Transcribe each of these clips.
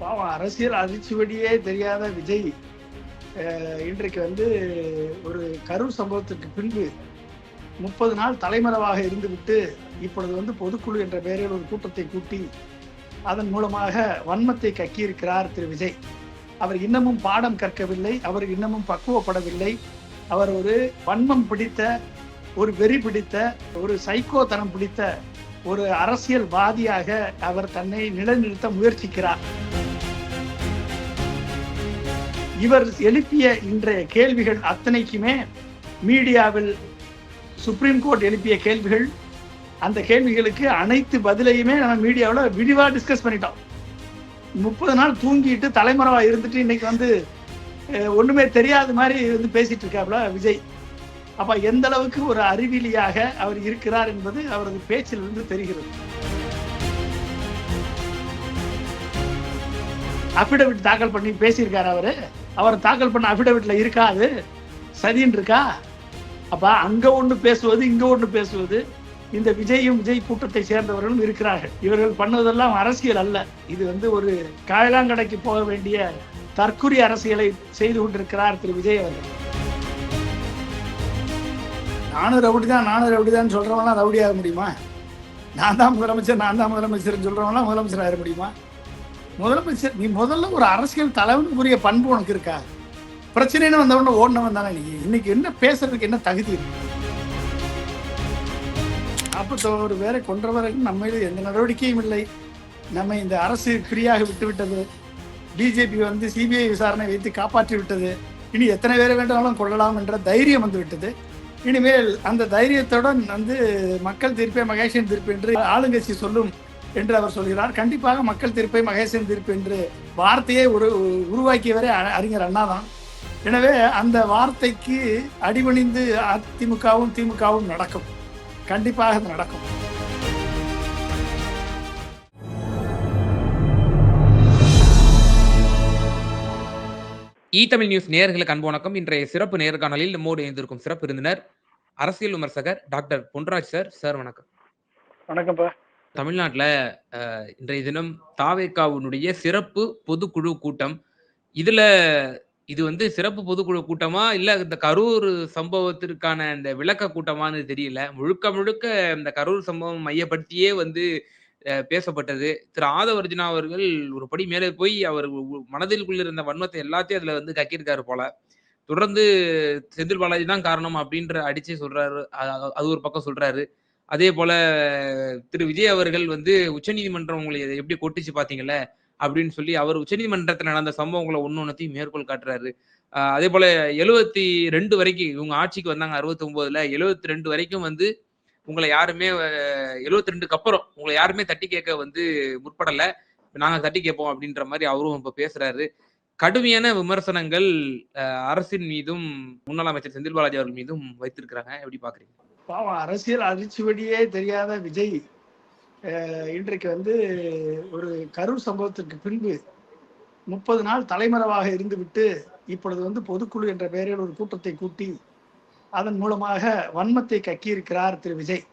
பாவம் அரசியல் அதிர்ச்சிவடியே தெரியாத விஜய் இன்றைக்கு வந்து ஒரு கரூர் சம்பவத்திற்கு பின்பு முப்பது நாள் தலைமறைவாக இருந்துவிட்டு இப்பொழுது வந்து பொதுக்குழு என்ற பெயரில் ஒரு கூட்டத்தை கூட்டி அதன் மூலமாக வன்மத்தை கக்கியிருக்கிறார் திரு விஜய். அவர் இன்னமும் பாடம் கற்கவில்லை அவர் இன்னமும் பக்குவப்படவில்லை. அவர் ஒரு வன்மம் பிடித்த ஒரு வெறி பிடித்த ஒரு சைக்கோத்தனம் பிடித்த ஒரு அரசியல்வாதியாக அவர் தன்னை நிலைநிறுத்த முயற்சிக்கிறார். இவர் எழுப்பிய இன்றைய கேள்விகள் அத்தனைக்குமே மீடியாவில் சுப்ரீம் கோர்ட் எழுப்பிய கேள்விகள். அந்த கேள்விகளுக்கு அனைத்து பதிலையுமே நம்ம மீடியாவில் விரிவாக டிஸ்கஸ் பண்ணிட்டோம். முப்பது நாள் தூங்கிட்டு தலைமறைவா இருந்துட்டு இன்னைக்கு வந்து ஒன்றுமே ஒண்ணுமே தெரியாத மாதிரி வந்து பேசிட்டு இருக்காப்ல விஜய். அப்ப எந்த அளவுக்கு ஒரு அறிவிலியாக அவர் இருக்கிறார் என்பது அவரது பேச்சிலிருந்து தெரிகிறது. அபிடவிட் தாக்கல் பண்ணி பேசியிருக்காரு அவரு. அவர் தாக்கல் பண்ண அபிடவிட்ல இருக்காது சரின்னு இருக்கா? அப்ப அங்க ஒண்ணு பேசுவது இங்க ஒண்ணு பேசுவது இந்த விஜயும் விஜய் கூட்டத்தை சேர்ந்தவர்களும் இருக்கிறார்கள். இவர்கள் பண்ணுவதெல்லாம் அரசியல் அல்ல. இது வந்து ஒரு காயலாங்கடைக்கு போக வேண்டிய தற்குறி அரசியலை செய்து கொண்டிருக்கிறார் திரு விஜய் அவர்கள். நானும் ரவுடி தான் நானும் ரவுடி தான் சொல்றவங்களாம் ரவுடி ஆக முடியுமா? நான் தான் முதலமைச்சர் நான் தான் முதலமைச்சர் சொல்றவங்களாம் முதலமைச்சர் ஆக முடியுமா? முதலமைச்சர் நீ முதல்ல ஒரு அரசியல் தலைவனுக்குரிய பண்பு உனக்கு இருக்கா? பிரச்சனைன்னு வந்தவன ஓடினவன் தானே நீ. இன்னைக்கு என்ன பேசுறதுக்கு என்ன தகுதி இருக்கு? ஒரு பேரை கொன்றவர்கள் நம்ம எந்த நடவடிக்கையும் இல்லை. நம்ம இந்த அரசு ஃப்ரீயாக விட்டு விட்டது பிஜேபி வந்து சிபிஐ விசாரணை வைத்து காப்பாற்றி விட்டது. இனி எத்தனை பேரை வேண்டாலும் கொள்ளலாம் என்ற தைரியம் வந்து விட்டது. இனிமேல் அந்த தைரியத்துடன் வந்து மக்கள் தீர்ப்பே மகேஷன் தீர்ப்பு என்று ஆளுங்கட்சி சொல்லும் என்று அவர் சொல்கிறார். கண்டிப்பாக மக்கள் தீர்ப்பை மகேசன் தீர்ப்பு என்று வார்த்தையை ஒரு உருவாக்கியவரே அறிஞர் அண்ணா தான் எனவே அந்த வார்த்தைக்கு அடிபணிந்து அதிமுகவும் திமுகவும் நடக்கும். கண்டிப்பாக அது நடக்கும். இ தமிழ் நியூஸ் நேயர்களுக்கு அன்பு வணக்கம். இன்றைய சிறப்பு நேர்காணலில் நம்மோடு இணைந்திருக்கும் சிறப்பு விருந்தினர் அரசியல் விமர்சகர் டாக்டர் பொன்ராஜ் சார். சார் வணக்கம். வணக்கம்ப்பா தமிழ்நாட்டில் இன்றைய தினம் தாவேக்காவினுடைய சிறப்பு பொதுக்குழு கூட்டம். இதுல இது வந்து சிறப்பு பொதுக்குழு கூட்டமா இல்ல இந்த கரூர் சம்பவத்திற்கான இந்த விளக்க கூட்டமான்னு தெரியல. முழுக்க முழுக்க இந்த கரூர் சம்பவம் மையப்படுத்தியே வந்து பேசப்பட்டது. திரு. ஆதவர்ஜுனா அவர்கள் ஒரு படி மேலே போய் அவர் மனதில் மனதிற்குள்ள இருந்த வன்மத்தை எல்லாத்தையும் அதுல வந்து கக்கியிருக்காரு போல. தொடர்ந்து செந்தில் பாலாஜி தான் காரணம் அப்படின்ற அடிச்சு சொல்றாரு. அது ஒரு பக்கம் சொல்றாரு. அதே போல திரு விஜய் அவர்கள் வந்து உச்சநீதிமன்றம் உங்களை இதை எப்படி கொட்டுச்சு பாத்தீங்கல்ல அப்படின்னு சொல்லி அவர் உச்சநீதிமன்றத்தில் நடந்த சம்பவங்களை ஒன்று ஒன்றத்தையும் மேற்கோள் காட்டுறாரு. அதே போல எழுபத்தி ரெண்டு வரைக்கும் இவங்க ஆட்சிக்கு வந்தாங்க அறுபத்தி ஒன்பதுல எழுபத்தி ரெண்டு வரைக்கும் வந்து உங்களை யாருமே எழுபத்தி ரெண்டுக்கு அப்புறம் உங்களை யாருமே தட்டி கேட்க வந்து முற்படலை. நாங்கள் தட்டி கேட்போம் அப்படின்ற மாதிரி அவரும் இப்போ பேசுறாரு. கடுமையான விமர்சனங்கள் அரசின் மீதும் முன்னாள் அமைச்சர் செந்தில் பாலாஜி அவர்கள் மீதும் வைத்திருக்கிறாங்க. எப்படி பாக்குறீங்க? பாவம் அரசியல் அதிர்ச்சிவடியே தெரியாத விஜய் இன்றைக்கு வந்து ஒரு கரூர் சம்பவத்திற்கு பின்பு முப்பது நாள் தலைமறைவாக இருந்துவிட்டு இப்பொழுது வந்து பொதுக்குழு என்ற பெயரில் ஒரு கூட்டத்தை கூட்டி அதன் மூலமாக வன்மத்தை கக்கியிருக்கிறார் திரு விஜய்.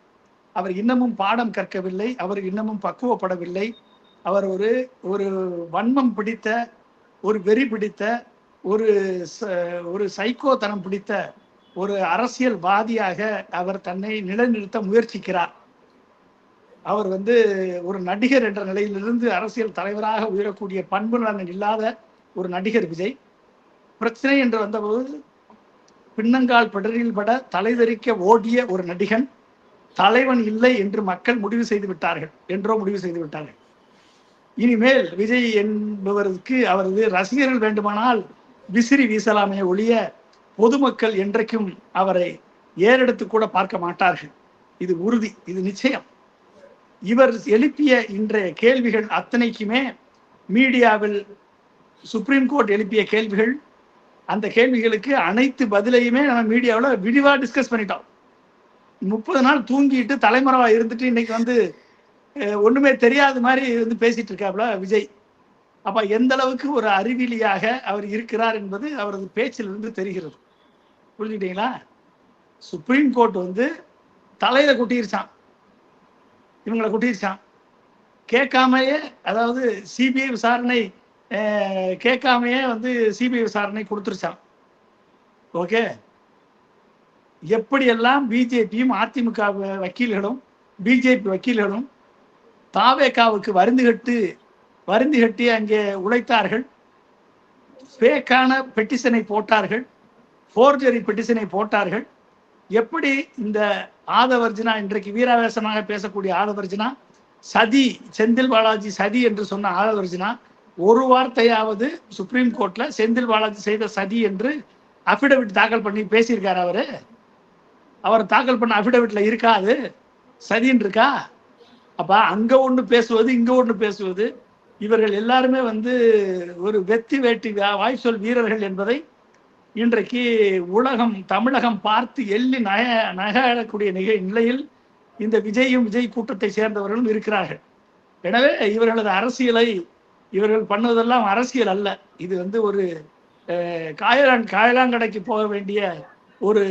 அவர் இன்னமும் பாடம் கற்கவில்லை அவர் இன்னமும் பக்குவப்படவில்லை. அவர் ஒரு ஒரு வன்மம் பிடித்த ஒரு வெறி பிடித்த ஒரு ச- ஒரு சைக்கோத்தனம் பிடித்த ஒரு அரசியல்வாதியாக அவர் தன்னை நிலைநிறுத்த முயற்சிக்கிறார். அவர் வந்து ஒரு நடிகர் என்ற நிலையிலிருந்து அரசியல் தலைவராக உயரக்கூடிய பண்பு நலன் இல்லாத ஒரு நடிகர் விஜய். பிரச்சனை என்று வந்தபோது பின்னங்கால் பிடரில் பட தலைதெறிக்க ஓடிய ஒரு நடிகன் தலைவன் இல்லை என்று மக்கள் முடிவு செய்து விட்டார்கள். என்றோ முடிவு செய்து விட்டார்கள். இனிமேல் விஜய் என்பவருக்கு அவரது ரசிகர்கள் வேண்டுமானால் விசிறி வீசலாமே ஒழிய பொதுமக்கள் என்றைக்கும் அவரை ஏறெடுத்து கூட பார்க்க மாட்டார்கள். இது உறுதி இது நிச்சயம். இவர் எழுப்பிய இன்றைய கேள்விகள் அத்தனைக்குமே மீடியாவில் சுப்ரீம் கோர்ட் எழுப்பிய கேள்விகள். அந்த கேள்விகளுக்கு அனைத்து பதிலையுமே நம்ம மீடியாவில் விரிவாக டிஸ்கஸ் பண்ணிட்டோம். முப்பது நாள் தூங்கிட்டு தலைமறைவாக இருந்துட்டு இன்னைக்கு வந்து ஒன்றுமே ஒண்ணுமே தெரியாத மாதிரி வந்து பேசிட்டு இருக்காப்ல விஜய். அப்ப எந்த அளவுக்கு ஒரு அறிவிலியாக அவர் இருக்கிறார் என்பது அவரது பேச்சிலிருந்து தெரிகிறது. புரிஞ்சுக்கிட்டீங்களா? சுப்ரீம் கோர்ட் வந்து தலையில குட்டிருச்சான் இவங்களை குட்டிருச்சான் கேட்காமயே அதாவது சிபிஐ விசாரணை கேட்காமையே வந்து சிபிஐ விசாரணை கொடுத்துருச்சான் ஓகே எப்படியெல்லாம் பிஜேபியும் அதிமுக வக்கீல்களும் பிஜேபி வக்கீல்களும் தாவேகாவுக்கு வருந்து கட்டு வருந்து கட்டி அங்கே உழைத்தார்கள். ஃபேக்கான பெட்டிஷனை போட்டார்கள். ஃபோர்ஜரி பெட்டிஷனை போட்டார்கள். எப்படி இந்த ஆதவர்ஜினா இன்றைக்கு வீராவேசமாக பேசக்கூடிய ஆதவர்ஜினா சதி செந்தில் பாலாஜி சதி என்று சொன்ன ஆதவர்ஜினா ஒரு வார்த்தையாவது சுப்ரீம் கோர்ட்ல செந்தில் பாலாஜி செய்த சதி என்று அபிடவிட் தாக்கல் பண்ணி பேசியிருக்காரு அவரு. அவர் தாக்கல் பண்ண அபிடவிட்ல இருக்காது சதின்னு இருக்கா? அப்ப அங்க ஒண்ணு பேசுவது இங்க ஒண்ணு பேசுவது இவர்கள் எல்லாருமே வந்து ஒரு வெத்தி வேட்டி வாய் சொல் வீரர்கள் என்பதை இன்றைக்கு உலகம் தமிழகம் பார்த்து எள்ளி நய நகழக்கூடிய நிக நிலையில் இந்த விஜயும் விஜய் கூட்டத்தை சேர்ந்தவர்களும் இருக்கிறார்கள். எனவே இவர்களது அரசியலை இவர்கள் பண்ணுவதெல்லாம் அரசியல் அல்ல. இது வந்து ஒரு காயலான் காயலாங்கடைக்கு போக வேண்டிய ஒரு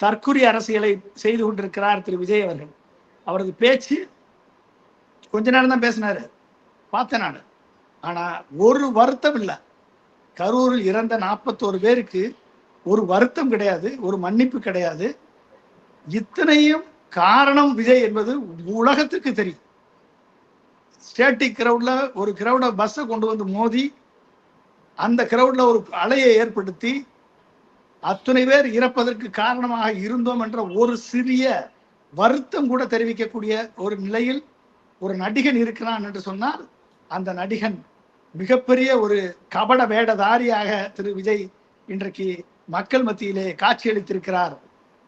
தற்குறி அரசியலை செய்து கொண்டிருக்கிறார் திரு விஜய் அவர்கள். அவரது பேச்சு கொஞ்ச நேரம் தான் பேசினாரு. பார்த்தேன் நான். ஆனால் ஒரு வருத்தம் இல்லை. கரூரில் இறந்த நாற்பத்தோரு பேருக்கு ஒரு வருத்தம் கிடையாது ஒரு மன்னிப்பு கிடையாது. இத்தனையும் காரணம் விஜய் என்பது உலகத்துக்கு தெரியும். ஸ்டேட்டிக் கிரவுட்ல ஒரு கிரவுட பஸ்ஸை கொண்டு வந்து மோதி அந்த கிரவுட்ல ஒரு அலையை ஏற்படுத்தி அத்தனை பேர் இறப்பதற்கு காரணமாக இருந்தோம் என்ற ஒரு சிறிய வருத்தம் கூட தெரிவிக்கக்கூடிய ஒரு நிலையில் ஒரு நடிகன் இருக்கிறான் என்று சொன்னால் அந்த நடிகன் மிகப்பெரிய ஒரு கபட வேடதாரியாக திரு விஜய் இன்றைக்கு மக்கள் மத்தியிலே காட்சியளித்திருக்கிறார்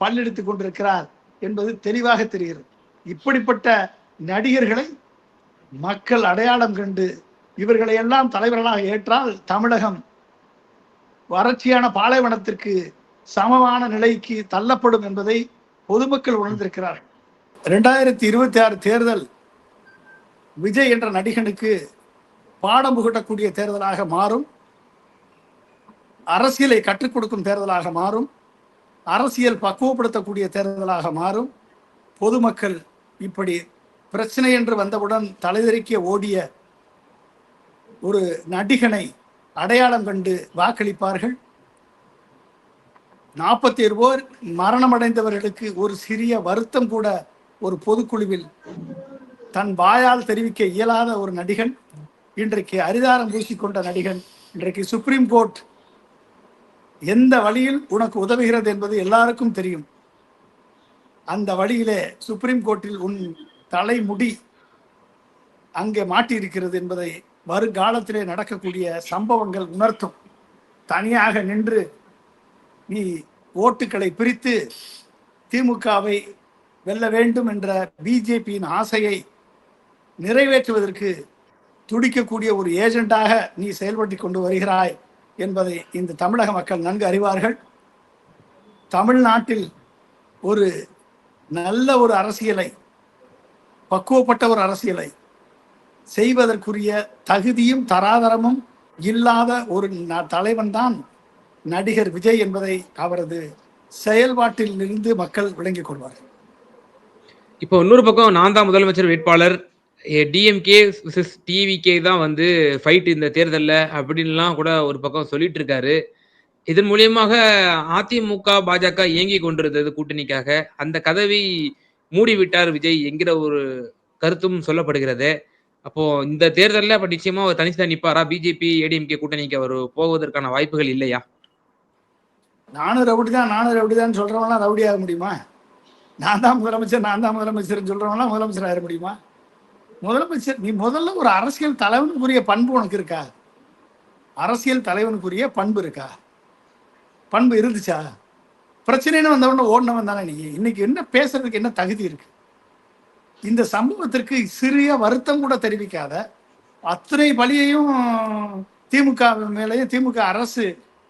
பல்லெடுத்து கொண்டிருக்கிறார் என்பது தெளிவாக தெரிகிறது. இப்படிப்பட்ட நடிகர்களை மக்கள் அடையாளம் கண்டு இவர்களை எல்லாம் தலைவர்களாக ஏற்றால் தமிழகம் வறட்சியான பாலைவனத்திற்கு சமமான நிலைக்கு தள்ளப்படும் என்பதை பொதுமக்கள் உணர்ந்திருக்கிறார்கள். ரெண்டாயிரத்தி இருபத்தி ஆறு தேர்தல் விஜய் என்ற நடிகனுக்கு பாடம் புகட்டக்கூடிய தேர்தலாக மாறும். அரசியலை கற்றுக் கொடுக்கும் தேர்தலாக மாறும். அரசியல் பக்குவப்படுத்தக்கூடிய தேர்தலாக மாறும். பொதுமக்கள் இப்படி பிரச்சனை என்று வந்தவுடன் தலைதெறிக்க ஓடிய ஒரு நடிகனை அடையாளம் கண்டு வாக்களிப்பார்கள். நாற்பத்தி ஏழு மரணமடைந்தவர்களுக்கு ஒரு சிறிய வருத்தம் கூட ஒரு பொதுக்குழுவில் தன் வாயால் தெரிவிக்க இயலாத ஒரு நடிகன். இன்றைக்கு அரிதாரம் பூசிக்கொண்ட நடிகன் இன்றைக்கு சுப்ரீம் கோர்ட் எந்த வழியில் உனக்கு உதவுகிறது என்பது எல்லாருக்கும் தெரியும். அந்த வழியிலே சுப்ரீம் கோர்ட்டில் உன் தலைமுடி அங்கே மாட்டியிருக்கிறது என்பதை வருங்காலத்திலே நடக்கக்கூடிய சம்பவங்கள் உணர்த்தும். தனியாக நின்று நீ ஓட்டுக்களை பிரித்து திமுகவை வெல்ல வேண்டும் என்ற பிஜேபியின் ஆசையை நிறைவேற்றுவதற்கு துடிக்கக்கூடிய ஒரு ஏஜெண்டாக நீ செயல்பட்டு கொண்டு வருகிறாய் என்பதை இந்த தமிழக மக்கள் நன்கு அறிவார்கள். தமிழ்நாட்டில் ஒரு நல்ல ஒரு அரசியலை பக்குவப்பட்ட ஒரு அரசியலை செய்வதற்குரிய தகுதியும் தராதரமும் இல்லாத ஒரு தலைவன் தான் நடிகர் விஜய் என்பதை அவரது செயல்பாட்டில் இருந்து மக்கள் விளங்கிக் கொள்வார்கள். இப்போ இன்னொரு பக்கம் நான் தான் முதலமைச்சர் வேட்பாளர். டிஎம்கே டிவிகே தான் வந்து ஃபைட் இந்த தேர்தலில் அப்படின்லாம் கூட ஒரு பக்கம் சொல்லிட்டு இருக்காரு இதன் மூலியமாக அதிமுக பாஜக இயங்கி கொண்டிருந்தது கூட்டணிக்காக. அந்த கதவை மூடிவிட்டார் விஜய் என்கிற ஒரு கருத்தும் சொல்லப்படுகிறது. அப்போ இந்த தேர்தலில் அப்போ நிச்சயமா அவர் தனிச்சு நிற்பாரா பிஜேபி ஏடிஎம்கே கூட்டணிக்கு அவர் போவதற்கான வாய்ப்புகள் இல்லையா? நானும் ரவுடி தான் நானும் ரவுடி தான் சொல்றவங்களாம் ரவுடி ஆக முடியுமா? நான் தான் முதலமைச்சர் நான் தான் முதலமைச்சர் சொல்றவங்களாம் முதலமைச்சர் ஆக முடியுமா? முதலமைச்சர் நீ முதல்ல ஒரு அரசியல் தலைவனுக்குரிய பண்பு உனக்கு இருக்கா? அரசியல் தலைவனுக்குரிய பண்பு இருக்கா? பண்பு இருந்துச்சா? பிரச்சனைன்னு வந்தவொடனே ஓடினவன் தானே நீ. இன்னைக்கு என்ன பேசுறதுக்கு என்ன தகுதி இருக்கு? இந்த சம்பவத்திற்கு சிறிய வருத்தம் கூட தெரிவிக்காத அத்தனை பலியையும் திமுக மேலேயும் திமுக அரசு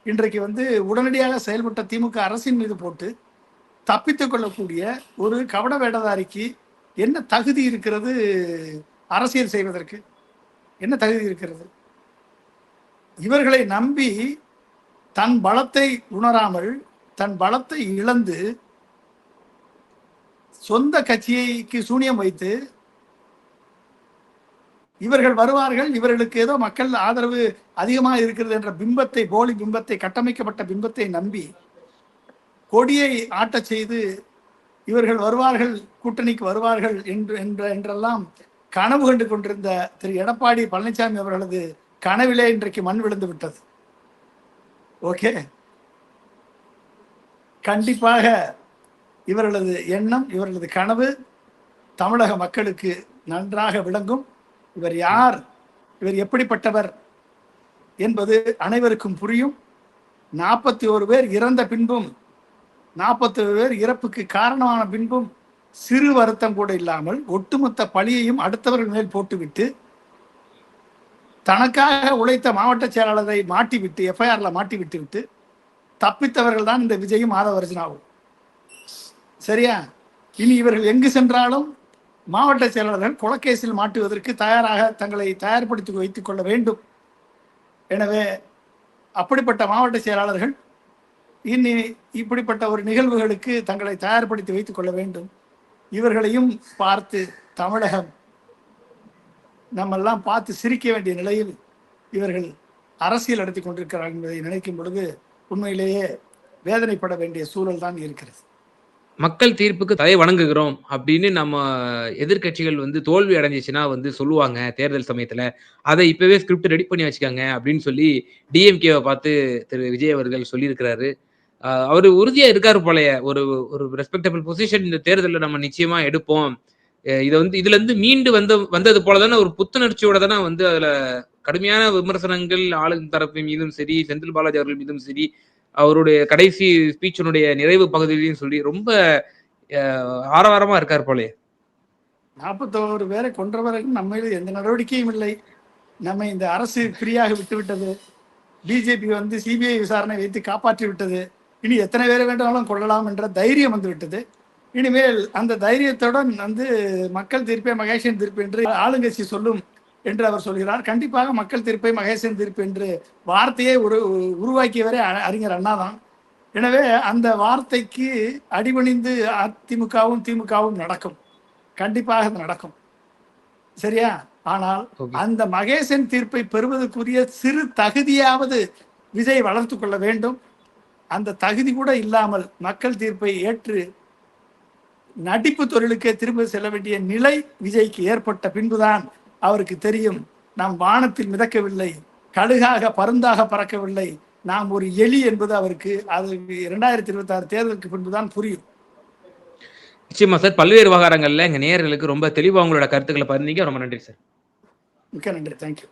இன்றைக்கு வந்து உடனடியாக செயல்பட்ட திமுக அரசின் மீது போட்டு தப்பித்துக் கொள்ளக்கூடிய ஒரு கவட வேடதாரிக்கு என்ன தகுதி இருக்கிறது அரசியல் செய்வதற்கு? என்ன தகுதி இருக்கிறது? இவர்களை நம்பி தன் பலத்தை உணராமல் தன் பலத்தை இழந்து சொந்த கட்சியைக்கு சூனியம் வைத்து இவர்கள் வருவார்கள் இவர்களுக்கு ஏதோ மக்கள் ஆதரவு அதிகமாக இருக்கிறது என்ற பிம்பத்தை போலி பிம்பத்தை கட்டமைக்கப்பட்ட பிம்பத்தை நம்பி கொடியை ஆட்டச் செய்து இவர்கள் வருவார்கள் கூட்டணிக்கு வருவார்கள் என்று என்ற என்றெல்லாம் கனவு கண்டு கொண்டிருந்த திரு எடப்பாடி பழனிசாமி அவர்களது கனவிலே இன்றைக்கு மண் விழுந்து விட்டது. ஓகே? கண்டிப்பாக இவர்களது எண்ணம் இவர்களது கனவு தமிழக மக்களுக்கு நன்றாக விளங்கும். இவர் யார் இவர் எப்படிப்பட்டவர் என்பது அனைவருக்கும் புரியும். நாற்பத்தி ஒரு பேர் இறந்த பின்பும் நாற்பத்தி பேர் இறப்புக்கு காரணமான பின்பும் சிறு வருத்தம் கூட இல்லாமல் ஒட்டுமொத்த பழியையும் அடுத்தவர்கள் மேல் போட்டுவிட்டு தனக்காக உழைத்த மாவட்ட செயலாளரை மாட்டிவிட்டு எஃப்ஐஆர்ல மாட்டி விட்டு விட்டு தப்பித்தவர்கள் தான் இந்த விஜயும் மாதவரஜனாவும் சரியா? இனி இவர்கள் எங்கு சென்றாலும் மாவட்ட செயலாளர்கள் கொலக்கேசில் மாட்டுவதற்கு தயாராக தங்களை தயார்படுத்தி வைத்துக் கொள்ள வேண்டும். எனவே அப்படிப்பட்ட மாவட்ட செயலாளர்கள் இனி இப்படிப்பட்ட ஒரு நிகழ்வுகளுக்கு தங்களை தயார்படுத்தி வைத்துக் கொள்ள வேண்டும். இவர்களையும் பார்த்து தமிழகம் நம்மெல்லாம் பார்த்து சிரிக்க வேண்டிய நிலையில் இவர்கள் அரசியல் நடத்தி கொண்டிருக்கிறார்கள் என்பதை நினைக்கும் பொழுது உண்மையிலேயே வேதனைப்பட வேண்டிய சூழல் தான் இருக்கிறது. மக்கள் தீர்ப்புக்கு தலை வணங்குகிறோம் அப்படின்னு நம்ம எதிர்க்கட்சிகள் வந்து தோல்வி அடைஞ்சிச்சுன்னா வந்து சொல்லுவாங்க தேர்தல் சமயத்துல. அதை இப்பவே ஸ்கிரிப்ட் ரெடி பண்ணி வச்சுக்காங்க அப்படின்னு சொல்லி டிஎம்கேவை பார்த்து திரு விஜய் அவர்கள் சொல்லியிருக்கிறாரு. அவர் உறுதியா இருக்காரு போலய. ஒரு ஒரு ரெஸ்பெக்டபிள் பொசிஷன் இந்த தேர்தலில் நம்ம நிச்சயமா எடுப்போம். இதை வந்து இதுல இருந்து மீண்டு வந்த வந்தது போல தானே ஒரு புத்துணர்ச்சியோட தானே வந்து அதுல கடுமையான விமர்சனங்கள் ஆளும் தரப்பு மீதும் சரி செந்தில் பாலாஜி அவர்கள் மீதும் சரி அவருடைய கடைசி ஸ்பீச்சினுடைய நிறைவு பகுதியிலையும் சொல்லி ரொம்ப ஆரவாரமா இருக்கார் போலே நாற்பத்தோரு பேரை கொன்றவர்கள் நம்ம எந்த நடவடிக்கையும் இல்லை. நம்ம இந்த அரசு ஃப்ரீயாக விட்டுவிட்டது. பிஜேபி வந்து சிபிஐ விசாரணை வைத்து காப்பாற்றி விட்டது. இனி எத்தனை பேரை வேண்டாலும் கொள்ளலாம் என்ற தைரியம் வந்து விட்டது. இனிமேல் அந்த தைரியத்துடன் வந்து மக்கள் தீர்ப்பே மகேஷன் தீர்ப்பு என்று ஆளுங்கட்சி சொல்லும் என்று அவர் சொல்கிறார். கண்டிப்பாக மக்கள் தீர்ப்பை மகேசன் தீர்ப்பு என்று வார்த்தையை ஒரு உருவாக்கியவரே அறிஞர் அண்ணா தான் எனவே அந்த வார்த்தைக்கு அடிபணிந்து அதிமுகவும் திமுகவும் நடக்கும். கண்டிப்பாக அது நடக்கும். சரியா? ஆனால். அந்த மகேசன் தீர்ப்பை பெறுவதற்குரிய சிறு தகுதியாவது விஜய் வளர்த்து கொள்ள வேண்டும். அந்த தகுதி கூட இல்லாமல் மக்கள் தீர்ப்பை ஏற்று நடிப்பு தொழிலுக்கே திரும்ப செல்ல வேண்டிய நிலை விஜய்க்கு ஏற்பட்ட பின்புதான் அவருக்கு தெரியும். நாம் வானத்தில் மிதக்கவில்லை கழுகாக பருந்தாக பறக்கவில்லை. நாம் ஒரு எலி என்பது அவருக்கு அது இரண்டாயிரத்தி இருபத்தி ஆறு தேர்தலுக்கு பின்புதான் புரியும். நிச்சயமா சார் பல்வேறு விவகாரங்கள்ல எங்க நேயர்களுக்கு ரொம்ப தெளிவா உங்களோட கருத்துக்களை பகிர்ந்தீங்க. ரொம்ப நன்றி சார். மிக்க நன்றி தேங்க்யூ